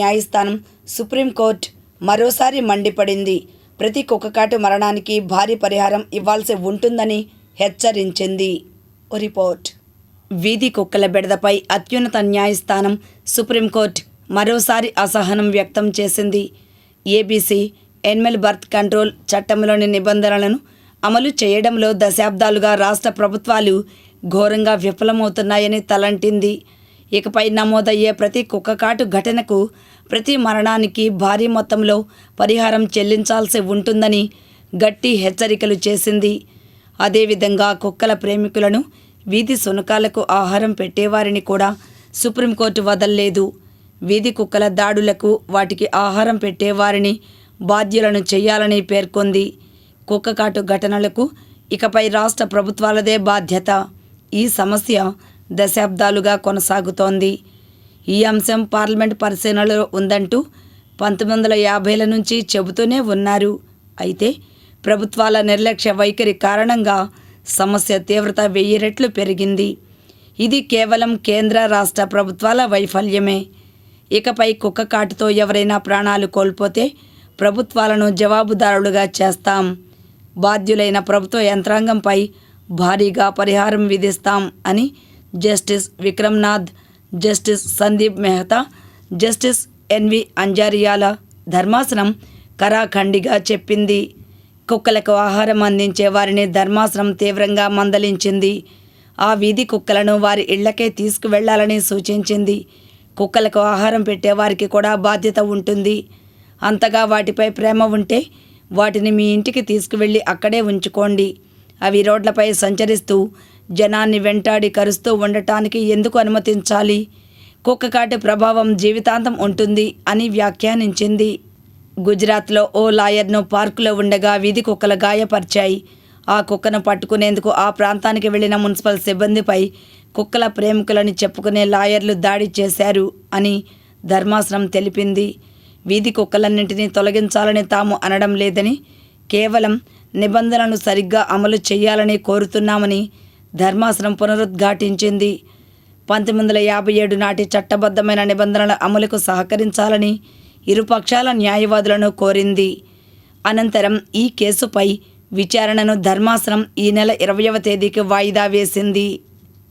న్యాయస్థానం సుప్రీంకోర్టు మరోసారి మండిపడింది. ప్రతి కుక్కకాటు మరణానికి భారీ పరిహారం ఇవ్వాల్సి ఉంటుందని హెచ్చరించింది. రిపోర్ట్. వీధి కుక్కల బెడదపై అత్యున్నత న్యాయస్థానం సుప్రీంకోర్టు మరోసారి అసహనం వ్యక్తం చేసింది. ఏబీసీ ఎనిమల్ బర్త్ కంట్రోల్ చట్టంలోని నిబంధనలను అమలు చేయడంలో దశాబ్దాలుగా రాష్ట్ర ప్రభుత్వాలు ఘోరంగా విఫలమవుతున్నాయని తలంటింది. ఇకపై నమోదయ్యే ప్రతి కుక్కకాటు ఘటనకు ప్రతి మరణానికి భారీ మొత్తంలో పరిహారం చెల్లించాల్సి ఉంటుందని గట్టి హెచ్చరికలు చేసింది. అదేవిధంగా కుక్కల ప్రేమికులను వీధి శునకాలకు ఆహారం పెట్టేవారిని కూడా సుప్రీంకోర్టు వదల్లేదు. వీధి కుక్కల దాడులకు వాటికి ఆహారం పెట్టేవారిని బాధ్యులను చేయాలని పేర్కొంది. కుక్కకాటు ఘటనలకు ఇకపై రాష్ట్ర ప్రభుత్వాలదే బాధ్యత. ఈ సమస్య దశాబ్దాలుగా కొనసాగుతోంది. ఈ అంశం పార్లమెంట్ పరిశీలనలో ఉందంటూ పంతొమ్మిది వందల యాభైల నుంచి చెబుతూనే ఉన్నారు. అయితే ప్రభుత్వాల నిర్లక్ష్య వైఖరి కారణంగా సమస్య తీవ్రత వెయ్యి రెట్లు పెరిగింది. ఇది కేవలం కేంద్ర రాష్ట్ర ప్రభుత్వాల వైఫల్యమే. ఇకపై కుక్క కాటుతో ఎవరైనా ప్రాణాలు కోల్పోతే ప్రభుత్వాలను జవాబుదారులుగా చేస్తాం. బాధ్యులైన ప్రభుత్వ యంత్రాంగంపై భారీగా పరిహారం విధిస్తాం అని justice Vikramnath justice Sandeep Mehta justice NV అంజారియాల ధర్మాసనం కరాఖండిగా చెప్పింది. కుక్కలకు ఆహారం అందించే వారిని ధర్మాసనం తీవ్రంగా మందలించింది. ఆ వీధి కుక్కలను వారి ఇళ్ళకే తీసుకువెళ్ళాలని సూచించింది. కుక్కలకు ఆహారం పెట్టేవారికి కూడా బాధ్యత ఉంటుంది. అంతగా వాటిపై ప్రేమ ఉంటే వాటిని మీ ఇంటికి తీసుకువెళ్ళి అక్కడే ఉంచుకోండి. అవి రోడ్లపై సంచరిస్తూ జనాన్ని వెంటాడి కరుస్తూ ఉండటానికి ఎందుకు అనుమతించాలి? కుక్కకాటి ప్రభావం జీవితాంతం ఉంటుంది అని వ్యాఖ్యానించింది. గుజరాత్లో ఓ లాయర్ను పార్కులో ఉండగా వీధి కుక్కలు గాయపరిచాయి. ఆ కుక్కను పట్టుకునేందుకు ఆ ప్రాంతానికి వెళ్ళిన మున్సిపల్ సిబ్బందిపై కుక్కల ప్రేమికులని చెప్పుకునే లాయర్లు దాడి చేశారు అని ధర్మాసనం తెలిపింది. వీధి కుక్కలన్నింటినీ తొలగించాలని తాము అనడం లేదని కేవలం నిబంధనలను సరిగ్గా అమలు చేయాలని కోరుతున్నామని ధర్మాసనం పునరుద్ఘాటించింది. పంతొమ్మిది వందల యాభై ఏడు నాటి చట్టబద్ధమైన నిబంధనల అమలుకు సహకరించాలని ఇరుపక్షాల న్యాయవాదులను కోరింది. అనంతరం ఈ కేసుపై విచారణను ధర్మాసనం ఈ నెల ఇరవయవ తేదీకి వాయిదా వేసింది.